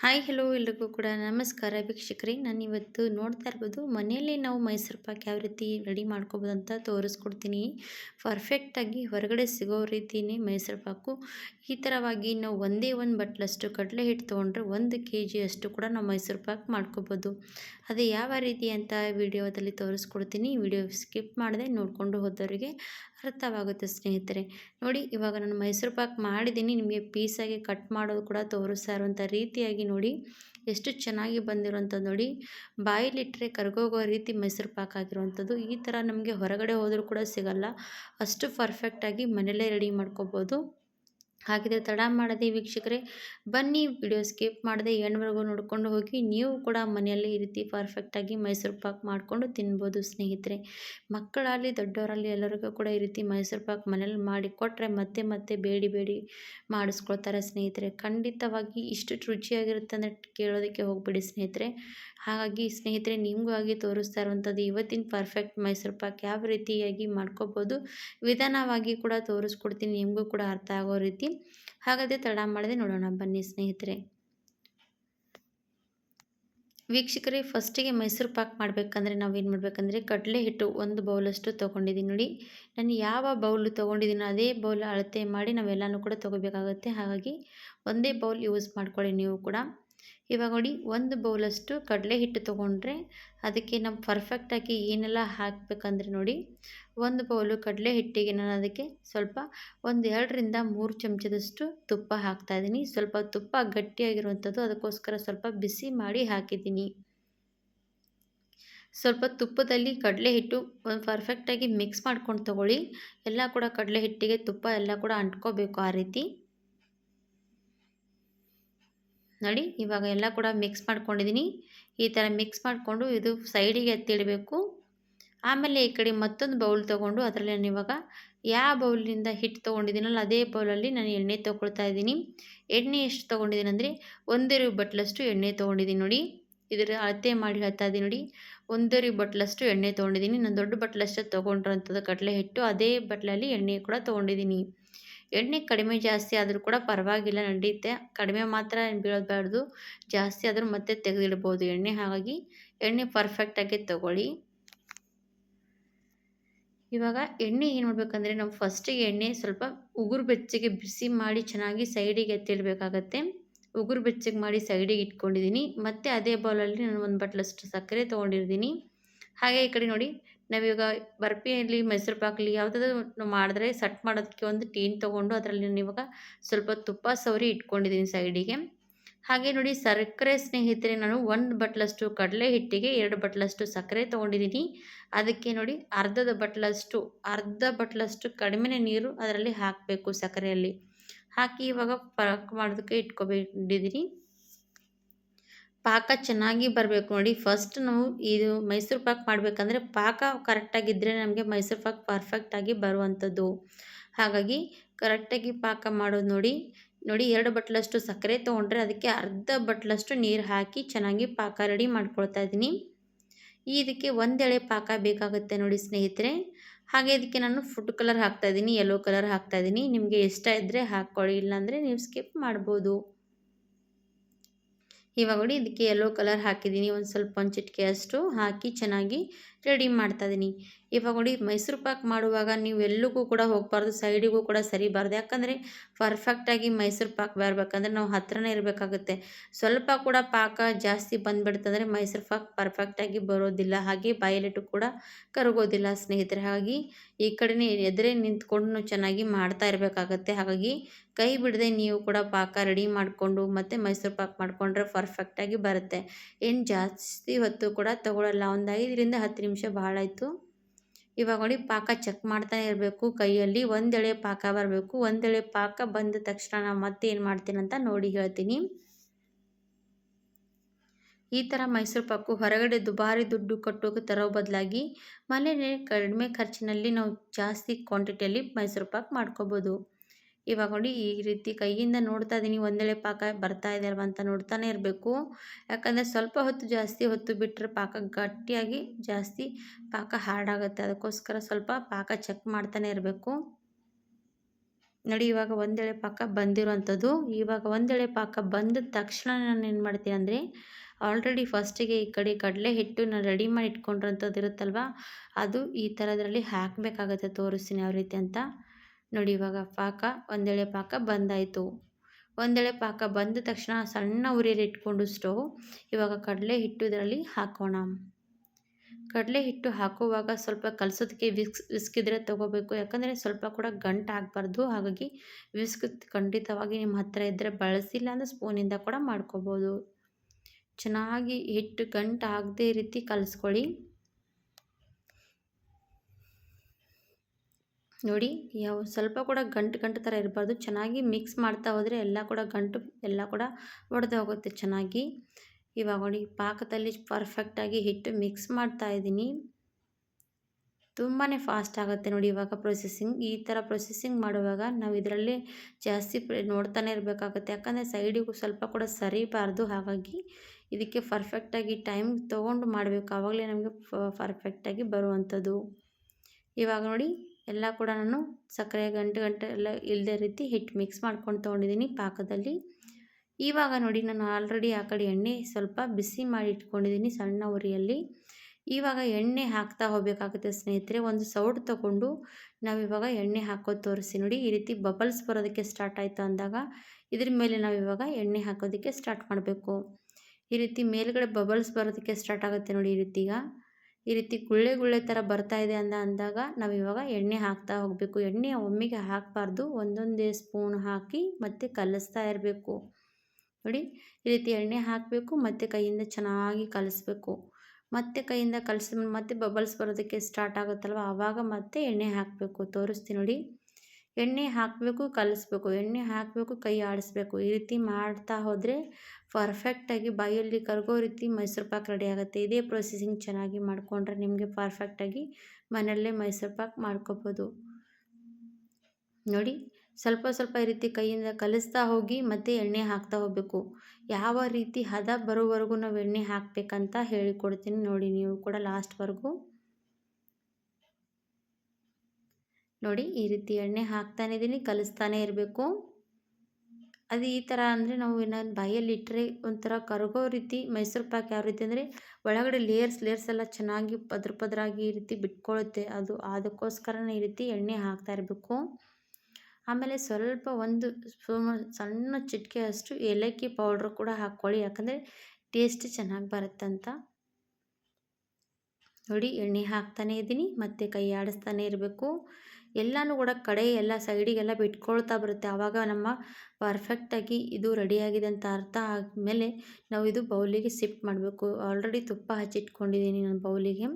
Hi, hello, ಎಲ್ರಿಗೂ ಕೂಡ ನಮಸ್ಕಾರ ವೀಕ್ಷಕರೇ. ನಾನು ಇವತ್ತು ನೋಡ್ತಾ ಇರ್ಬೋದು, ಮನೆಯಲ್ಲಿ ನಾವು ಮೈಸೂರು ಪಾಕ್ ಯಾವ ರೀತಿ ರೆಡಿ ಮಾಡ್ಕೊಬೋದು ಅಂತ ತೋರಿಸ್ಕೊಡ್ತೀನಿ. ಪರ್ಫೆಕ್ಟಾಗಿ ಹೊರಗಡೆ ಸಿಗೋ ರೀತಿಯೇ ಮೈಸೂರು ಪಾಕು. ಈ ಥರವಾಗಿ ನಾವು ಒಂದೇ ಒಂದು ಬಟ್ಲಷ್ಟು ಕಡಲೆ ಹಿಟ್ಟು ತೊಗೊಂಡ್ರೆ ಒಂದು ಕೆ ಜಿಯಷ್ಟು ಕೂಡ ನಾವು ಮೈಸೂರು ಪಾಕ್ ಮಾಡ್ಕೋಬೋದು. ಅದು ಯಾವ ರೀತಿ ಅಂತ ವಿಡಿಯೋದಲ್ಲಿ ತೋರಿಸ್ಕೊಡ್ತೀನಿ. ವಿಡಿಯೋ ಸ್ಕಿಪ್ ಮಾಡದೆ ನೋಡಿಕೊಂಡು ಹೋದವರಿಗೆ ಅರ್ಥವಾಗುತ್ತೆ ಸ್ನೇಹಿತರೆ. ನೋಡಿ, ಇವಾಗ ನಾನು ಮೈಸೂರು ಪಾಕ್ ಮಾಡಿದ್ದೀನಿ. ನಿಮಗೆ ಪೀಸಾಗಿ ಕಟ್ ಮಾಡೋದು ಕೂಡ ತೋರಿಸ್ತಾ ಇರುವಂಥ ರೀತಿಯಾಗಿ ನೋಡಿ, ಎಷ್ಟು ಚೆನ್ನಾಗಿ ಬಂದಿರೋಂಥದ್ದು ನೋಡಿ. ಬಾಯಿಲಿಟ್ಟರೆ ಕರ್ಗೋಗೋ ರೀತಿ ಮೈಸೂರು ಪಾಕ್ ಆಗಿರುವಂಥದ್ದು. ಈ ಥರ ನಮಗೆ ಹೊರಗಡೆ ಹೋದರೂ ಕೂಡ ಸಿಗಲ್ಲ. ಅಷ್ಟು ಪರ್ಫೆಕ್ಟಾಗಿ ಮನೆಯಲ್ಲೇ ರೆಡಿ ಮಾಡ್ಕೋಬೋದು. ಹಾಗಿದ್ರೆ ತಡ ಮಾಡದೆ ವೀಕ್ಷಕರೇ, ಬನ್ನಿ ವಿಡಿಯೋ ಸ್ಕಿಪ್ ಮಾಡದೆ ಎಂಡ್ವರೆಗೂ ನೋಡ್ಕೊಂಡು ಹೋಗಿ, ನೀವು ಕೂಡ ಮನೆಯಲ್ಲಿ ಈ ರೀತಿ ಪರ್ಫೆಕ್ಟಾಗಿ ಮೈಸೂರು ಪಾಕ್ ಮಾಡಿಕೊಂಡು ತಿನ್ಬೋದು ಸ್ನೇಹಿತರೆ. ಮಕ್ಕಳಲ್ಲಿ ದೊಡ್ಡವರಲ್ಲಿ ಎಲ್ಲರಿಗೂ ಕೂಡ ಈ ರೀತಿ ಮೈಸೂರು ಪಾಕ್ ಮನೇಲಿ ಮಾಡಿ ಕೊಟ್ಟರೆ ಮತ್ತೆ ಮತ್ತೆ ಬೇಡಿ ಬೇಡಿ ಮಾಡಿಸ್ಕೊಳ್ತಾರೆ ಸ್ನೇಹಿತರೆ. ಖಂಡಿತವಾಗಿ ಇಷ್ಟು ರುಚಿಯಾಗಿರುತ್ತೆ ಅಂದರೆ ಕೇಳೋದಕ್ಕೆ ಹೋಗ್ಬಿಡಿ ಸ್ನೇಹಿತರೆ. ಹಾಗಾಗಿ ಸ್ನೇಹಿತರೆ, ನಿಮಗೂ ಆಗಿ ತೋರಿಸ್ತಾ ಇರುವಂಥದ್ದು ಇವತ್ತಿನ ಪರ್ಫೆಕ್ಟ್ ಮೈಸೂರು ಪಾಕ್ ಯಾವ ರೀತಿಯಾಗಿ ಮಾಡ್ಕೋಬೋದು ವಿಧಾನವಾಗಿ ಕೂಡ ತೋರಿಸ್ಕೊಡ್ತೀನಿ, ನಿಮಗೂ ಕೂಡ ಅರ್ಥ ಆಗೋ ರೀತಿ. ಹಾಗಾದರೆ ತಡ ಮಾಡದೆ ನೋಡೋಣ, ಬನ್ನಿ ಸ್ನೇಹಿತರೆ. ವೀಕ್ಷಕರೇ ಫಸ್ಟಿಗೆ ಮೈಸೂರು ಪಾಕ್ ಮಾಡಬೇಕಂದ್ರೆ ನಾವೇನು ಮಾಡಬೇಕಂದ್ರೆ ಕಡಲೆ ಹಿಟ್ಟು ಒಂದು ಬೌಲಷ್ಟು ತೊಗೊಂಡಿದ್ದೀನಿ ನೋಡಿ. ನಾನು ಯಾವ ಬೌಲು ತೊಗೊಂಡಿದ್ದೀನಿ ಅದೇ ಬೌಲ್ ಅಳತೆ ಮಾಡಿ ನಾವೆಲ್ಲನೂ ಕೂಡ ತೊಗೋಬೇಕಾಗುತ್ತೆ. ಹಾಗಾಗಿ ಒಂದೇ ಬೌಲ್ ಯೂಸ್ ಮಾಡ್ಕೊಳ್ಳಿ ನೀವು ಕೂಡ. ಇವಾಗ ನೋಡಿ ಒಂದು ಬೌಲಷ್ಟು ಕಡಲೆ ಹಿಟ್ಟು ತೊಗೊಂಡ್ರೆ ಅದಕ್ಕೆ ನಾವು ಪರ್ಫೆಕ್ಟಾಗಿ ಏನೆಲ್ಲ ಹಾಕಬೇಕಂದ್ರೆ ನೋಡಿ ಒಂದು ಬೌಲು ಕಡಲೆ ಹಿಟ್ಟಿಗೆ ನಾನು ಅದಕ್ಕೆ ಸ್ವಲ್ಪ ಒಂದು ಎರಡರಿಂದ ಮೂರು ಚಮಚದಷ್ಟು ತುಪ್ಪ ಹಾಕ್ತಾಯಿದ್ದೀನಿ ಸ್ವಲ್ಪ ತುಪ್ಪ ಗಟ್ಟಿಯಾಗಿರುವಂಥದ್ದು ಅದಕ್ಕೋಸ್ಕರ ಸ್ವಲ್ಪ ಬಿಸಿ ಮಾಡಿ ಹಾಕಿದ್ದೀನಿ. ಸ್ವಲ್ಪ ತುಪ್ಪದಲ್ಲಿ ಕಡಲೆ ಹಿಟ್ಟು ಒಂದು ಪರ್ಫೆಕ್ಟಾಗಿ ಮಿಕ್ಸ್ ಮಾಡ್ಕೊಂಡು ತೊಗೊಳ್ಳಿ. ಎಲ್ಲ ಕೂಡ ಕಡಲೆ ಹಿಟ್ಟಿಗೆ ತುಪ್ಪ ಎಲ್ಲ ಕೂಡ ಅಂಟ್ಕೋಬೇಕು ಆ ರೀತಿ. ನೋಡಿ, ಇವಾಗ ಎಲ್ಲ ಕೂಡ ಮಿಕ್ಸ್ ಮಾಡ್ಕೊಂಡಿದ್ದೀನಿ ಈ ಥರ ಮಿಕ್ಸ್ ಮಾಡಿಕೊಂಡು ಇದು ಸೈಡಿಗೆ ಎತ್ತಿಡಬೇಕು. ಆಮೇಲೆ ಈ ಕಡೆ ಮತ್ತೊಂದು ಬೌಲ್ ತೊಗೊಂಡು ಅದರಲ್ಲಿ ನಾನು ಇವಾಗ ಯಾವ ಬೌಲಿನಿಂದ ಹಿಟ್ಟು ತೊಗೊಂಡಿದ್ದೀನಲ್ಲ, ಅದೇ ಬೌಲಲ್ಲಿ ನಾನು ಎಣ್ಣೆ ತೊಗೊಳ್ತಾ ಇದ್ದೀನಿ. ಎಣ್ಣೆ ಎಷ್ಟು ತೊಗೊಂಡಿದ್ದೀನಿ ಅಂದರೆ ಒಂದೂವರೆ ಬಟ್ಲಷ್ಟು ಎಣ್ಣೆ ತೊಗೊಂಡಿದ್ದೀನಿ ನೋಡಿ. ಇದರ ಅಳತೆ ಮಾಡಿ ಹೇಳ್ತಾ ಇದ್ದೀನಿ ನೋಡಿ. ಒಂದೂವರೆ ಬಟ್ಲಷ್ಟು ಎಣ್ಣೆ ತೊಗೊಂಡಿದ್ದೀನಿ. ನಾನು ದೊಡ್ಡ ಬಟ್ಲಷ್ಟು ತೊಗೊಂಡಿರೋಂಥದ್ದು ಕಡಲೆ ಹಿಟ್ಟು. ಅದೇ ಬಟ್ಲಲ್ಲಿ ಎಣ್ಣೆ ಕೂಡ ತೊಗೊಂಡಿದ್ದೀನಿ. ಎಣ್ಣೆ ಕಡಿಮೆ ಜಾಸ್ತಿ ಆದರೂ ಕೂಡ ಪರವಾಗಿಲ್ಲ ನಡೆಯುತ್ತೆ ಕಡಿಮೆ ಮಾತ್ರ ಬೀಳಬಾರ್ದು ಜಾಸ್ತಿ ಆದರೂ ಮತ್ತೆ ತೆಗೆದಿಡ್ಬೋದು ಎಣ್ಣೆ. ಹಾಗಾಗಿ ಎಣ್ಣೆ ಪರ್ಫೆಕ್ಟಾಗಿ ತಗೊಳ್ಳಿ. ಇವಾಗ ಎಣ್ಣೆ ಏನು ಮಾಡಬೇಕಂದ್ರೆ ನಾವು ಫಸ್ಟಿಗೆ ಎಣ್ಣೆ ಸ್ವಲ್ಪ ಉಗುರು ಬೆಚ್ಚಗೆ ಬಿಸಿ ಮಾಡಿ ಚೆನ್ನಾಗಿ ಸೈಡಿಗೆ ಎತ್ತಿಡಬೇಕಾಗತ್ತೆ. ಉಗುರು ಬೆಚ್ಚಗೆ ಮಾಡಿ ಸೈಡಿಗೆ ಇಟ್ಕೊಂಡಿದ್ದೀನಿ ಮತ್ತು ಅದೇ ಬೌಲಲ್ಲಿ ನಾನು ಒಂದು ಬಟ್ಲಷ್ಟು ಸಕ್ಕರೆ ತೊಗೊಂಡಿರ್ತೀನಿ ಹಾಗೆ ಈ ಕಡೆ ನೋಡಿ ನಾವೀಗ ಬರ್ಫಿಯಲ್ಲಿ ಮೈಸೂರು ಪಾಕಲಿ ಯಾವುದಾದ್ರು ಮಾಡಿದ್ರೆ ಸಟ್ ಮಾಡೋದಕ್ಕೆ ಒಂದು ಟೀನ್ ತೊಗೊಂಡು ಅದರಲ್ಲಿ ನಾನು ಇವಾಗ ಸ್ವಲ್ಪ ತುಪ್ಪ ಸವರಿ ಇಟ್ಕೊಂಡಿದ್ದೀನಿ ಸೈಡಿಗೆ. ಹಾಗೆ ನೋಡಿ ಸಕ್ಕರೆ ಸ್ನೇಹಿತರೆ, ನಾನು ಒಂದು ಬಟ್ಲಷ್ಟು ಕಡಲೆ ಹಿಟ್ಟಿಗೆ, ಎರಡು ಬಟ್ಲಷ್ಟು ಸಕ್ಕರೆ ತೊಗೊಂಡಿದ್ದೀನಿ. ಅದಕ್ಕೆ ನೋಡಿ ಅರ್ಧದ ಬಟ್ಲಷ್ಟು, ಅರ್ಧ ಬಟ್ಲಷ್ಟು ಕಡಿಮೆ ನೀರು ಅದರಲ್ಲಿ ಹಾಕಬೇಕು ಸಕ್ಕರೆಯಲ್ಲಿ. ಹಾಕಿ ಇವಾಗ ಪಕ್ ಮಾಡೋದಕ್ಕೆ ಇಟ್ಕೊಬೇಕಿದ್ದೀನಿ ಪಾಕ ಚೆನ್ನಾಗಿ ಬರಬೇಕು ನೋಡಿ. ಫಸ್ಟ್ ನಾವು ಇದು ಮೈಸೂರು ಪಾಕ್ ಮಾಡಬೇಕಂದ್ರೆ ಪಾಕ ಕರೆಕ್ಟಾಗಿದ್ದರೆ ನಮಗೆ ಮೈಸೂರು ಪಾಕ್ ಪರ್ಫೆಕ್ಟಾಗಿ ಬರುವಂಥದ್ದು. ಹಾಗಾಗಿ ಕರೆಕ್ಟಾಗಿ ಪಾಕ ಮಾಡೋದು ನೋಡಿ. ನೋಡಿ ಎರಡು ಬಟ್ಲಷ್ಟು ಸಕ್ಕರೆ ತೊಗೊಂಡ್ರೆ ಅದಕ್ಕೆ ಅರ್ಧ ಬಟ್ಲಷ್ಟು ನೀರು ಹಾಕಿ ಚೆನ್ನಾಗಿ ಪಾಕ ರೆಡಿ ಮಾಡ್ಕೊಳ್ತಾ ಇದ್ದೀನಿ. ಇದಕ್ಕೆ ಒಂದೆಳೆ ಪಾಕ ಬೇಕಾಗುತ್ತೆ ನೋಡಿ ಸ್ನೇಹಿತರೆ. ಹಾಗೆ ಇದಕ್ಕೆ ನಾನು ಫುಡ್ ಕಲರ್ ಹಾಕ್ತಾಯಿದ್ದೀನಿ ಯೆಲ್ಲೋ ಕಲರ್ ಹಾಕ್ತಾಯಿದ್ದೀನಿ ನಿಮಗೆ ಇಷ್ಟ ಇದ್ದರೆ ಹಾಕ್ಕೊಳ್ಳಿ, ಇಲ್ಲಾಂದರೆ ನೀವು ಸ್ಕಿಪ್ ಮಾಡ್ಬೋದು. ಇವಾಗ ನೋಡಿ ಇದಕ್ಕೆ ಯೆಲ್ಲೋ ಕಲರ್ ಹಾಕಿದ್ದೀನಿ. ಒಂದು ಸ್ವಲ್ಪ ಒಂದು ಚಿಟಿಕೆ ಅಷ್ಟು ಹಾಕಿ ಚೆನ್ನಾಗಿ ರೆಡಿ ಮಾಡ್ತಾಯಿದ್ದೀನಿ ಇವಾಗ ನೋಡಿ ಮೈಸೂರು ಪಾಕ್ ಮಾಡುವಾಗ ನೀವು ಎಲ್ಲಿಗೂ ಕೂಡ ಹೋಗಬಾರ್ದು, ಸೈಡಿಗೂ ಕೂಡ ಸರಿಬಾರ್ದು ಯಾಕಂದರೆ ಪರ್ಫೆಕ್ಟಾಗಿ ಮೈಸೂರು ಪಾಕ್ ಬರಬೇಕಂದ್ರೆ ನಾವು ಹತ್ರನೇ ಇರಬೇಕಾಗುತ್ತೆ. ಸ್ವಲ್ಪ ಕೂಡ ಪಾಕ ಜಾಸ್ತಿ ಬಂದುಬಿಡ್ತಂದರೆ ಮೈಸೂರು ಪಾಕ್ ಪರ್ಫೆಕ್ಟಾಗಿ ಬರೋದಿಲ್ಲ. ಹಾಗೆ ಬಾಯಲಿಟ್ಟು ಕೂಡ ಕರಗೋದಿಲ್ಲ ಸ್ನೇಹಿತರೆ. ಹಾಗಾಗಿ ಈ ಕಡೆನೇ ಎದುರೇ ನಿಂತ್ಕೊಂಡು ಚೆನ್ನಾಗಿ ಮಾಡ್ತಾ ಇರಬೇಕಾಗತ್ತೆ. ಹಾಗಾಗಿ ಕೈ ಬಿಡದೆ ನೀವು ಕೂಡ ಪಾಕ ರೆಡಿ ಮಾಡಿಕೊಂಡು ಮತ್ತು ಮೈಸೂರು ಪಾಕ್ ಮಾಡಿಕೊಂಡ್ರೆ ಪರ್ಫೆಕ್ಟಾಗಿ ಬರುತ್ತೆ. ಏನು ಜಾಸ್ತಿ ಹೊತ್ತು ಕೂಡ ತಗೊಳ್ಳಲ್ಲ ಒಂದು ಐದರಿಂದ ಹತ್ತು ನಿಮಿಷ ಭಾಳ ಆಯಿತು ಇವಾಗ ನೋಡಿ ಪಾಕ ಚೆಕ್ ಮಾಡ್ತಾನೆ ಇರಬೇಕು. ಕೈಯಲ್ಲಿ ಒಂದೆಳೆ ಪಾಕ ಬರಬೇಕು. ಒಂದೆಳೆ ಪಾಕ ಬಂದ ತಕ್ಷಣ ನಾವು ಮತ್ತೆ ಏನು ಮಾಡ್ತೀನಿ ಅಂತ ನೋಡಿ ಹೇಳ್ತೀನಿ. ಈ ಥರ ಮೈಸೂರು ಪಾಕು ಹೊರಗಡೆ ದುಬಾರಿ ದುಡ್ಡು ಕಟ್ಟೋಕೆ ತರೋ ಬದಲಾಗಿ ಮನೆಯೇ ಕಡಿಮೆ ಖರ್ಚಿನಲ್ಲಿ ನಾವು ಜಾಸ್ತಿ ಕ್ವಾಂಟಿಟಿಯಲ್ಲಿ ಮೈಸೂರು ಪಾಕ್ ಮಾಡ್ಕೋಬೋದು. ಇವಾಗ ನೋಡಿ ಈ ರೀತಿ ಕೈಯಿಂದ ನೋಡ್ತಾ ಇದ್ದೀನಿ ಒಂದೆಳೆ ಪಾಕ ಬರ್ತಾ ಇದೆ ಅಲ್ವಾ ಅಂತ ನೋಡ್ತಾನೆ ಇರಬೇಕು. ಯಾಕಂದರೆ ಸ್ವಲ್ಪ ಹೊತ್ತು ಜಾಸ್ತಿ ಹೊತ್ತು ಬಿಟ್ಟರೆ ಪಾಕ ಗಟ್ಟಿಯಾಗಿ ಜಾಸ್ತಿ ಪಾಕ ಹಾರ್ಡ್ ಆಗುತ್ತೆ ಅದಕ್ಕೋಸ್ಕರ ಸ್ವಲ್ಪ ಪಾಕ ಚೆಕ್ ಮಾಡ್ತಾನೆ ಇರಬೇಕು. ನೋಡಿ ಇವಾಗ ಒಂದೆಳೆ ಪಾಕ ಬಂದಿರುವಂಥದ್ದು. ಇವಾಗ ಒಂದೆಳೆ ಪಾಕ ಬಂದ ತಕ್ಷಣ ನಾನು ಏನು ಮಾಡ್ತೀನಿ ಅಂದರೆ ಆಲ್ರೆಡಿ ಫಸ್ಟಿಗೆ ಈ ಕಡೆ ಕಡಲೆ ಹಿಟ್ಟು ನಾನು ರೆಡಿ ಮಾಡಿ ಇಟ್ಕೊಂಡಿರೋಂಥದ್ದು ಇರುತ್ತಲ್ವ, ಅದು ಈ ಥರದ್ರಲ್ಲಿ ಹಾಕಬೇಕಾಗತ್ತೆ, ತೋರಿಸ್ತೀನಿ ಯಾವ ರೀತಿ ಅಂತ. ನೋಡಿ ಇವಾಗ ಪಾಕ, ಒಂದೆಳೆ ಪಾಕ ಬಂದಾಯಿತು. ಒಂದೆಳೆ ಪಾಕ ಬಂದ ತಕ್ಷಣ ಸಣ್ಣ ಉರಿಯಲ್ಲಿ ಇಟ್ಕೊಂಡು ಸ್ಟವ್, ಇವಾಗ ಕಡಲೆ ಹಿಟ್ಟು ಇದರಲ್ಲಿ ಹಾಕೋಣ. ಕಡಲೆ ಹಿಟ್ಟು ಹಾಕುವಾಗ ಸ್ವಲ್ಪ ಕಲಸೋದಕ್ಕೆ ವಿಸ್ಕ್ ವಿಸ್ಕಿದ್ರೆ ತೊಗೋಬೇಕು. ಯಾಕಂದರೆ ಸ್ವಲ್ಪ ಕೂಡ ಗಂಟು ಆಗಬಾರ್ದು. ಹಾಗಾಗಿ ವಿಸ್ಕ್ ಖಂಡಿತವಾಗಿ ನಿಮ್ಮ ಹತ್ತಿರ ಇದ್ದರೆ ಬಳಸಿಲ್ಲ ಅಂದರೆ ಸ್ಪೂನಿಂದ ಕೂಡ ಮಾಡ್ಕೋಬೋದು. ಚೆನ್ನಾಗಿ ಹಿಟ್ಟು ಗಂಟು ಆಗದೇ ರೀತಿ ಕಲಿಸ್ಕೊಳ್ಳಿ. ನೋಡಿ, ಯಾವ ಸ್ವಲ್ಪ ಕೂಡ ಗಂಟು ಗಂಟು ಥರ ಇರಬಾರ್ದು. ಚೆನ್ನಾಗಿ ಮಿಕ್ಸ್ ಮಾಡ್ತಾ ಹೋದರೆ ಎಲ್ಲ ಕೂಡ ಗಂಟು, ಎಲ್ಲ ಕೂಡ ಒಡೆದು ಹೋಗುತ್ತೆ ಚೆನ್ನಾಗಿ. ಇವಾಗ ನೋಡಿ, ಪಾಕದಲ್ಲಿ ಪರ್ಫೆಕ್ಟಾಗಿ ಹಿಟ್ಟು ಮಿಕ್ಸ್ ಮಾಡ್ತಾ ಇದ್ದೀನಿ. ತುಂಬಾ ಫಾಸ್ಟ್ ಆಗುತ್ತೆ ನೋಡಿ ಇವಾಗ ಪ್ರೊಸೆಸಿಂಗ್ ಈ ಥರ ಪ್ರೊಸೆಸಿಂಗ್ ಮಾಡುವಾಗ ನಾವು ಇದರಲ್ಲಿ ಜಾಸ್ತಿ ನೋಡ್ತಾನೆ ಇರಬೇಕಾಗುತ್ತೆ. ಯಾಕಂದರೆ ಸೈಡಿಗೂ ಸ್ವಲ್ಪ ಕೂಡ ಸರಿಬಾರ್ದು. ಹಾಗಾಗಿ ಇದಕ್ಕೆ ಪರ್ಫೆಕ್ಟಾಗಿ ಟೈಮ್ ತೊಗೊಂಡು ಮಾಡಬೇಕು. ಆವಾಗಲೇ ನಮಗೆ ಪರ್ಫೆಕ್ಟಾಗಿ ಬರುವಂಥದ್ದು. ಇವಾಗ ನೋಡಿ ಎಲ್ಲ ಕೂಡ ನಾನು ಸಕ್ಕರೆ ಗಂಟು ಗಂಟೆ ಎಲ್ಲ ಇಲ್ಲದೆ ರೀತಿ ಹಿಟ್ಟು ಮಿಕ್ಸ್ ಮಾಡ್ಕೊಂಡು ತೊಗೊಂಡಿದ್ದೀನಿ ಪಾಕದಲ್ಲಿ. ಇವಾಗ ನೋಡಿ ನಾನು ಆಲ್ರೆಡಿ ಆ ಕಡೆ ಎಣ್ಣೆ ಸ್ವಲ್ಪ ಬಿಸಿ ಮಾಡಿ ಇಟ್ಕೊಂಡಿದ್ದೀನಿ ಸಣ್ಣ ಉರಿಯಲ್ಲಿ. ಇವಾಗ ಎಣ್ಣೆ ಹಾಕ್ತಾ ಹೋಗಬೇಕಾಗುತ್ತೆ ಸ್ನೇಹಿತರೆ, ಒಂದು ಸೌಟ್ ತೊಗೊಂಡು ನಾವು ಇವಾಗ ಎಣ್ಣೆ ಹಾಕೋದು ತೋರಿಸಿ ನೋಡಿ. ಈ ರೀತಿ ಬಬಲ್ಸ್ ಬರೋದಕ್ಕೆ ಸ್ಟಾರ್ಟ್ ಆಯಿತು ಅಂದಾಗ ಇದ್ರ ಮೇಲೆ ನಾವು ಇವಾಗ ಎಣ್ಣೆ ಹಾಕೋದಕ್ಕೆ ಸ್ಟಾರ್ಟ್ ಮಾಡಬೇಕು. ಈ ರೀತಿ ಮೇಲ್ಗಡೆ ಬಬಲ್ಸ್ ಬರೋದಕ್ಕೆ ಸ್ಟಾರ್ಟ್ ಆಗುತ್ತೆ ನೋಡಿ ಈ ರೀತಿ ಈಗ. ಈ ರೀತಿ ಗುಳ್ಳೆ ಗುಳ್ಳೆ ಥರ ಬರ್ತಾ ಇದೆ ಅಂತ ಅಂದಾಗ ನಾವು ಇವಾಗ ಎಣ್ಣೆ ಹಾಕ್ತಾ ಹೋಗಬೇಕು. ಎಣ್ಣೆ ಒಮ್ಮೆಗೆ ಹಾಕಬಾರ್ದು. ಒಂದೊಂದೇ ಸ್ಪೂನ್ ಹಾಕಿ ಮತ್ತೆ ಕಲಿಸ್ತಾ ಇರಬೇಕು. ನೋಡಿ, ಈ ರೀತಿ ಎಣ್ಣೆ ಹಾಕಬೇಕು, ಮತ್ತು ಕೈಯಿಂದ ಚೆನ್ನಾಗಿ ಕಲಿಸ್ಬೇಕು. ಮತ್ತೆ ಕೈಯಿಂದ ಕಲಸಿ, ಮತ್ತೆ ಬಬಲ್ಸ್ ಬರೋದಕ್ಕೆ ಸ್ಟಾರ್ಟ್ ಆಗುತ್ತಲ್ವ? ಆವಾಗ ಮತ್ತೆ ಎಣ್ಣೆ ಹಾಕಬೇಕು. ತೋರಿಸ್ತೀನಿ ನೋಡಿ. ಎಣ್ಣೆ ಹಾಕಬೇಕು, ಕಲಿಸ್ಬೇಕು. ಎಣ್ಣೆ ಹಾಕಬೇಕು, ಕೈ ಆಡಿಸ್ಬೇಕು. ಈ ರೀತಿ ಮಾಡ್ತಾ ಹೋದರೆ ಪರ್ಫೆಕ್ಟಾಗಿ ಬಾಯಲ್ಲಿ ಕರ್ಗೋ ರೀತಿ ಮೈಸೂರು ಪಾಕ್ ರೆಡಿ ಆಗುತ್ತೆ. ಇದೇ ಪ್ರೊಸೆಸಿಂಗ್ ಚೆನ್ನಾಗಿ ಮಾಡಿಕೊಂಡ್ರೆ ನಿಮಗೆ ಪರ್ಫೆಕ್ಟಾಗಿ ಮನೆಯಲ್ಲೇ ಮೈಸೂರು ಪಾಕ್ ಮಾಡ್ಕೋಬೋದು. ನೋಡಿ, ಸ್ವಲ್ಪ ಸ್ವಲ್ಪ ಈ ರೀತಿ ಕೈಯಿಂದ ಕಲಿಸ್ತಾ ಹೋಗಿ ಮತ್ತು ಎಣ್ಣೆ ಹಾಕ್ತಾ ಹೋಗಬೇಕು. ಯಾವ ರೀತಿ ಹದ ಬರೋವರೆಗೂ ನಾವು ಎಣ್ಣೆ ಹಾಕಬೇಕಂತ ಹೇಳಿಕೊಡ್ತೀನಿ ನೋಡಿ ನೀವು ಕೂಡ ಲಾಸ್ಟ್ವರೆಗೂ ನೋಡಿ, ಈ ರೀತಿ ಎಣ್ಣೆ ಹಾಕ್ತಾನೆ ಇದ್ದೀನಿ, ಕಲಿಸ್ತಾನೆ ಇರಬೇಕು. ಅದು ಈ ಥರ ಅಂದರೆ ನಾವು ಏನಾದ್ರು ಬಾಯಲ್ಲಿ ಇಟ್ಟರೆ ಒಂಥರ ಕರಗೋ ರೀತಿ ಮೈಸೂರು ಪಾಕ್ ಯಾವ ರೀತಿ ಅಂದರೆ ಒಳಗಡೆ ಲೇಯರ್ಸ್ ಲೇಯರ್ಸ್ ಎಲ್ಲ ಚೆನ್ನಾಗಿ ಪದ್ರ ಪದರಾಗಿ ಈ ರೀತಿ ಬಿಟ್ಕೊಳ್ಳುತ್ತೆ ಅದು ಅದಕ್ಕೋಸ್ಕರನೇ ಈ ರೀತಿ ಎಣ್ಣೆ ಹಾಕ್ತಾ ಇರಬೇಕು. ಆಮೇಲೆ ಸ್ವಲ್ಪ ಒಂದು ಸಣ್ಣ ಚಿಟಿಕೆ ಅಷ್ಟು ಏಲಕ್ಕಿ ಪೌಡ್ರ್ ಕೂಡ ಹಾಕ್ಕೊಳ್ಳಿ. ಯಾಕಂದರೆ ಟೇಸ್ಟ್ ಚೆನ್ನಾಗಿ ಬರುತ್ತಂತ ನೋಡಿ ಎಣ್ಣೆ ಹಾಕ್ತಾನೆ ಇದ್ದೀನಿ. ಮತ್ತು ಕೈ ಆಡಿಸ್ತಾನೆ ಇರಬೇಕು. ಎಲ್ಲನೂ ಕೂಡ ಕಡೆ ಎಲ್ಲ ಸೈಡಿಗೆಲ್ಲ ಬಿಟ್ಕೊಳ್ತಾ ಬರುತ್ತೆ. ಆವಾಗ ನಮ್ಮ ಪರ್ಫೆಕ್ಟಾಗಿ ಇದು ರೆಡಿಯಾಗಿದೆ ಅಂತ ಅರ್ಥ ಆದಮೇಲೆ ನಾವು ಇದು ಬೌಲಿಗೆ ಶಿಫ್ಟ್ ಮಾಡಬೇಕು. ಆಲ್ರೆಡಿ ತುಪ್ಪ ಹಚ್ಚಿಟ್ಕೊಂಡಿದ್ದೀನಿ ನಾನು ಬೌಲಿಗೆ.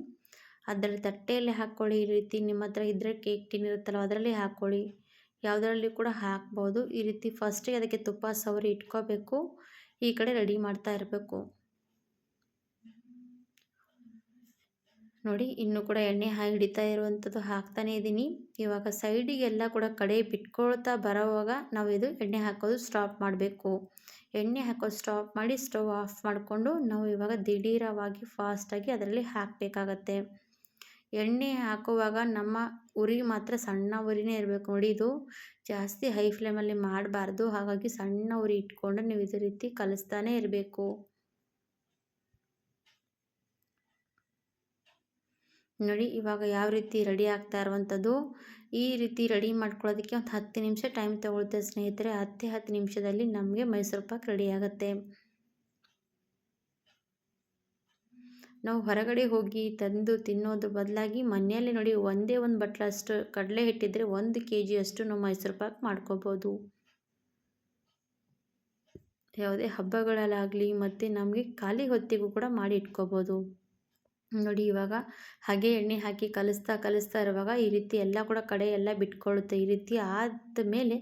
ಅದರಲ್ಲಿ ತಟ್ಟೆಯಲ್ಲಿ ಹಾಕ್ಕೊಳ್ಳಿ. ಈ ರೀತಿ ನಿಮ್ಮ ಹತ್ರ ಇದ್ದರೆ ಕೇಕ್ ಟಿನ್ ಇರುತ್ತಲ್ಲ, ಅದರಲ್ಲಿ ಹಾಕ್ಕೊಳ್ಳಿ. ಯಾವುದರಲ್ಲಿ ಕೂಡ ಹಾಕ್ಬೋದು. ಈ ರೀತಿ ಫಸ್ಟಿಗೆ ಅದಕ್ಕೆ ತುಪ್ಪ ಸವರಿ ಇಟ್ಕೋಬೇಕು. ಈ ಕಡೆ ರೆಡಿ ಮಾಡ್ತಾ ಇರಬೇಕು. ನೋಡಿ, ಇನ್ನೂ ಕೂಡ ಎಣ್ಣೆ ಹಿಡಿತಾ ಇರುವಂಥದ್ದು ಹಾಕ್ತಾನೆ ಇದ್ದೀನಿ. ಇವಾಗ ಸೈಡಿಗೆಲ್ಲ ಕೂಡ ಕಡೆ ಬಿಟ್ಕೊಳ್ತಾ ಬರೋವಾಗ ನಾವು ಇದು ಎಣ್ಣೆ ಹಾಕೋದು ಸ್ಟಾಪ್ ಮಾಡಬೇಕು. ಎಣ್ಣೆ ಹಾಕೋದು ಸ್ಟಾಪ್ ಮಾಡಿ ಸ್ಟವ್ ಆಫ್ ಮಾಡಿಕೊಂಡು ನಾವು ಇವಾಗ ದಿಢೀರವಾಗಿ ಫಾಸ್ಟಾಗಿ ಅದರಲ್ಲಿ ಹಾಕಬೇಕಾಗತ್ತೆ. ಎಣ್ಣೆ ಹಾಕುವಾಗ ನಮ್ಮ ಉರಿ ಮಾತ್ರ ಸಣ್ಣ ಉರಿನೇ ಇರಬೇಕು. ನೋಡಿ, ಇದು ಜಾಸ್ತಿ ಹೈ ಫ್ಲೇಮಲ್ಲಿ ಮಾಡಬಾರ್ದು. ಹಾಗಾಗಿ ಸಣ್ಣ ಉರಿ ಇಟ್ಕೊಂಡು ನೀವು ಇದೇ ರೀತಿ ಕಲಿಸ್ತಾನೇ ಇರಬೇಕು. ನೋಡಿ, ಇವಾಗ ಯಾವ ರೀತಿ ರೆಡಿ ಆಗ್ತಾ ಇರುವಂಥದ್ದು. ಈ ರೀತಿ ರೆಡಿ ಮಾಡ್ಕೊಳ್ಳೋದಕ್ಕೆ ಒಂದು ಹತ್ತು ನಿಮಿಷ ಟೈಮ್ ತೊಗೊಳುತ್ತೆ ಸ್ನೇಹಿತರೆ. ಹತ್ತೇ ಹತ್ತು ನಿಮಿಷದಲ್ಲಿ ನಮಗೆ ಮೈಸೂರು ಪಾಕ್ ರೆಡಿ ಆಗುತ್ತೆ. ನಾವು ಹೊರಗಡೆ ಹೋಗಿ ತಂದು ತಿನ್ನೋದ್ರ ಬದಲಾಗಿ ಮನೆಯಲ್ಲೇ ನೋಡಿ, ಒಂದೇ ಒಂದು ಬಟ್ಲಷ್ಟು ಕಡಲೆ ಹಿಟ್ಟಿದ್ರೆ ಒಂದು ಕೆ ಜಿಯಷ್ಟು ನಾವು ಮೈಸೂರು ಪಾಕ್ ಮಾಡ್ಕೋಬೋದು. ಯಾವುದೇ ಹಬ್ಬಗಳಲ್ಲಾಗಲಿ, ಮತ್ತು ನಮಗೆ ಖಾಲಿ ಹೊತ್ತಿಗೂ ಕೂಡ ಮಾಡಿ ಇಟ್ಕೋಬೋದು. ನೋಡಿ ಇವಾಗ ಹಾಗೆ ಎಣ್ಣೆ ಹಾಕಿ ಕಲಿಸ್ತಾ ಕಲಿಸ್ತಾ ಇರುವಾಗ ಈ ರೀತಿ ಎಲ್ಲ ಕೂಡ ಕಡೆ ಎಲ್ಲ ಬಿಟ್ಕೊಳ್ಳುತ್ತೆ. ಈ ರೀತಿ ಆದ ಮೇಲೆ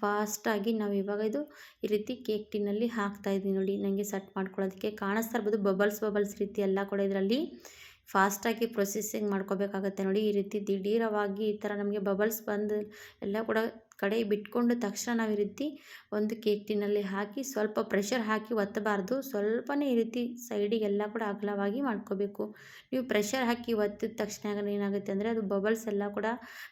ಫಾಸ್ಟಾಗಿ ನಾವು ಇವಾಗ ಇದು ಈ ರೀತಿ ಕೇಕ್ ಟಿನಲ್ಲಿ ಹಾಕ್ತಾ ಇದ್ದೀನಿ ನೋಡಿ. ನನಗೆ ಸೆಟ್ ಮಾಡ್ಕೊಳ್ಳೋದಕ್ಕೆ ಕಾಣಿಸ್ತಾ ಇರ್ಬೋದು. ಬಬಲ್ಸ್ ಬಬಲ್ಸ್ ರೀತಿ ಎಲ್ಲ ಕೂಡ ಇದರಲ್ಲಿ ಫಾಸ್ಟಾಗಿ ಪ್ರೊಸೆಸಿಂಗ್ ಮಾಡ್ಕೋಬೇಕಾಗತ್ತೆ ನೋಡಿ. ಈ ರೀತಿ ದಿಢೀರವಾಗಿ ಈ ಥರ ನಮಗೆ ಬಬಲ್ಸ್ ಬಂದು ಎಲ್ಲ ಕೂಡ ಕಡೆ ಬಿಟ್ಕೊಂಡ ತಕ್ಷಣ ನಾವು ಈ ರೀತಿ ಒಂದು ಕೇಕ್ ಹಾಕಿ ಸ್ವಲ್ಪ ಪ್ರೆಷರ್ ಹಾಕಿ ಒತ್ತಬಾರ್ದು. ಸ್ವಲ್ಪನೇ ಈ ರೀತಿ ಸೈಡಿಗೆಲ್ಲ ಕೂಡ ಅಗಲವಾಗಿ ಮಾಡ್ಕೋಬೇಕು. ನೀವು ಪ್ರೆಷರ್ ಹಾಕಿ ಒತ್ತಿದ ತಕ್ಷಣ ಏನಾಗುತ್ತೆ ಅಂದರೆ ಅದು ಬಬಲ್ಸ್ ಎಲ್ಲ ಕೂಡ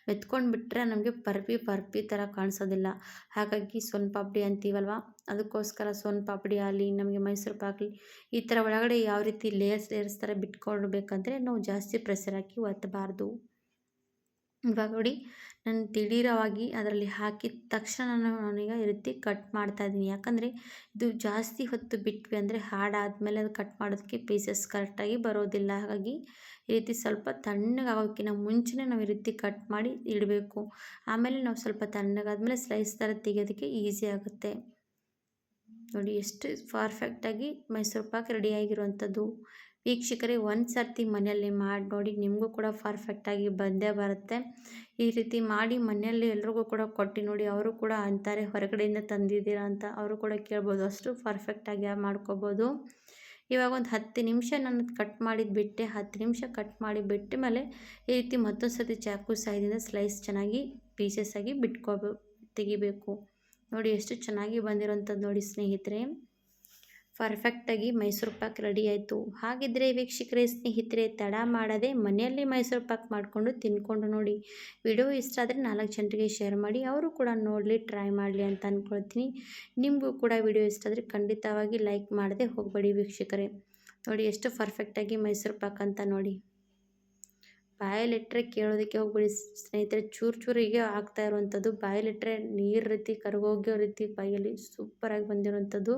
ಮೆತ್ಕೊಂಡು ಬಿಟ್ಟರೆ ನಮಗೆ ಪರ್ಪಿ ಪರ್ಪಿ ಥರ ಕಾಣಿಸೋದಿಲ್ಲ. ಹಾಗಾಗಿ ಸೋನ್ ಪಾಪಡಿ ಅಂತೀವಲ್ವ? ಅದಕ್ಕೋಸ್ಕರ ಸೋನ್ ಪಾಪಡಿ ಆಗಲಿ, ನಮಗೆ ಮೈಸೂರು ಪಾಕಲಿ ಈ ಥರ ಒಳಗಡೆ ಯಾವ ರೀತಿ ಲೇಯರ್ಸ್ ಲೇಯರ್ಸ್ ಥರ ಬಿಟ್ಕೊಳ್ಬೇಕಂದ್ರೆ ನಾವು ಜಾಸ್ತಿ ಪ್ರೆಷರ್ ಹಾಕಿ ಒತ್ತಬಾರ್ದು. ಇವಾಗ ನೋಡಿ ನಾನು ದಿಢೀರವಾಗಿ ಅದರಲ್ಲಿ ಹಾಕಿದ ತಕ್ಷಣ ನಾನು ನಾನೀಗ ರೀತಿ ಕಟ್ ಮಾಡ್ತಾ ಇದ್ದೀನಿ. ಯಾಕಂದರೆ ಇದು ಜಾಸ್ತಿ ಹೊತ್ತು ಬಿಟ್ವಿ ಅಂದರೆ ಹಾಡಾದಮೇಲೆ ಅದು ಕಟ್ ಮಾಡೋದಕ್ಕೆ ಪೀಸಸ್ ಕರೆಕ್ಟಾಗಿ ಬರೋದಿಲ್ಲ. ಹಾಗಾಗಿ ಈ ರೀತಿ ಸ್ವಲ್ಪ ತಣ್ಣಗಾಗೋಕ್ಕಿಂತ ಮುಂಚೆನೇ ನಾವು ಈ ರೀತಿ ಕಟ್ ಮಾಡಿ ಇಡಬೇಕು. ಆಮೇಲೆ ನಾವು ಸ್ವಲ್ಪ ತಣ್ಣಗಾದ್ಮೇಲೆ ಸ್ಲೈಸ್ ಥರ ತೆಗೆಯೋದಕ್ಕೆ ಈಸಿ ಆಗುತ್ತೆ. ನೋಡಿ ಎಷ್ಟು ಪರ್ಫೆಕ್ಟಾಗಿ ಮೈಸೂರು ಪಾಕ್ ರೆಡಿಯಾಗಿರುವಂಥದ್ದು ವೀಕ್ಷಕರೇ ಒಂದು ಸರ್ತಿ ಮನೆಯಲ್ಲಿ ಮಾಡಿ ನೋಡಿ ನಿಮಗೂ ಕೂಡ ಪರ್ಫೆಕ್ಟಾಗಿ ಬಂದೇ ಬರುತ್ತೆ. ಈ ರೀತಿ ಮಾಡಿ ಮನೆಯಲ್ಲಿ ಎಲ್ರಿಗೂ ಕೂಡ ಕೊಟ್ಟು ನೋಡಿ, ಅವರು ಕೂಡ ಅಂತಾರೆ, ಹೊರಗಡೆಯಿಂದ ತಂದಿದ್ದೀರಾ ಅಂತ. ಅವರು ಕೂಡ ಕೇಳ್ಬೋದು, ಅಷ್ಟು ಪರ್ಫೆಕ್ಟಾಗಿ ಮಾಡ್ಕೋಬೋದು? ಇವಾಗ ಒಂದು ಹತ್ತು ನಿಮಿಷ ನಾನು ಕಟ್ ಮಾಡಿದ್ದು ಬಿಟ್ಟೆ, ಹತ್ತು ನಿಮಿಷ ಕಟ್ ಮಾಡಿ ಬಿಟ್ಟ ಮೇಲೆ ಈ ರೀತಿ ಮತ್ತೊಂದು ಸರ್ತಿ ಚಾಕು ಸಹಾಯದಿಂದ ಸ್ಲೈಸ್ ಚೆನ್ನಾಗಿ ಪೀಸಸ್ ಆಗಿ ಬಿಟ್ಕೋಬೇ, ತೆಗಿಬೇಕು. ನೋಡಿ, ಎಷ್ಟು ಚೆನ್ನಾಗಿ ಬಂದಿರೋಂಥದ್ದು ನೋಡಿ ಸ್ನೇಹಿತರೆ. ಪರ್ಫೆಕ್ಟಾಗಿ ಮೈಸೂರು ಪಾಕ್ ರೆಡಿ ಆಯಿತು. ಹಾಗಿದ್ದರೆ ವೀಕ್ಷಕರೇ, ಸ್ನೇಹಿತರೆ, ತಡ ಮಾಡದೆ ಮನೆಯಲ್ಲಿ ಮೈಸೂರು ಪಾಕ್ ಮಾಡಿಕೊಂಡು ತಿನ್ಕೊಂಡು ನೋಡಿ. ವಿಡಿಯೋ ಇಷ್ಟ ಆದರೆ ನಾಲ್ಕು ಜನರಿಗೆ ಶೇರ್ ಮಾಡಿ, ಅವರು ಕೂಡ ನೋಡಲಿ, ಟ್ರೈ ಮಾಡಲಿ ಅಂತ ಅಂದ್ಕೊಳ್ತೀನಿ ನಿಮಗೂ ಕೂಡ ವಿಡಿಯೋ ಇಷ್ಟ ಆದರೆ ಖಂಡಿತವಾಗಿ ಲೈಕ್ ಮಾಡದೆ ಹೋಗಬೇಡಿ ವೀಕ್ಷಕರೇ. ನೋಡಿ, ಎಷ್ಟು ಪರ್ಫೆಕ್ಟಾಗಿ ಮೈಸೂರು ಪಾಕ್ ಅಂತ ನೋಡಿ. ಬಾಯಲ್ಲಿಟ್ಟರೆ ಕೇಳೋದಕ್ಕೆ ಹೋಗ್ಬಿಡಿ ಸ್ನೇಹಿತರೆ, ಚೂರು ಚೂರಿಗೆ ಆಗ್ತಾ ಇರುವಂಥದ್ದು. ಬಾಯಲ್ಲಿಟ್ಟರೆ ನೀರು ರೀತಿ ಕರಗೋಗೋ ರೀತಿ ಬಾಯಲ್ಲಿ ಸೂಪರಾಗಿ ಬಂದಿರುವಂಥದ್ದು.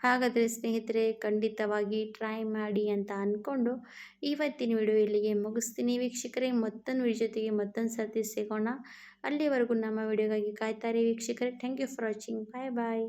ಹಾಗಾದರೆ ಸ್ನೇಹಿತರೆ, ಖಂಡಿತವಾಗಿ ಟ್ರೈ ಮಾಡಿ ಅಂತ ಅಂದ್ಕೊಂಡು ಇವತ್ತಿನ ವಿಡಿಯೋ ಇಲ್ಲಿಗೆ ಮುಗಿಸ್ತೀನಿ. ವೀಕ್ಷಕರೇ, ಮತ್ತೊಂದು ವಿಡಿಯೋ ಜೊತೆಗೆ ಮತ್ತೊಂದು ಸರ್ತಿ ಸಿಗೋಣ. ಅಲ್ಲಿವರೆಗೂ ನಮ್ಮ ವಿಡಿಯೋಗಾಗಿ ಕಾಯ್ತಾರೆ ವೀಕ್ಷಕರೇ. Thank you for watching bye bye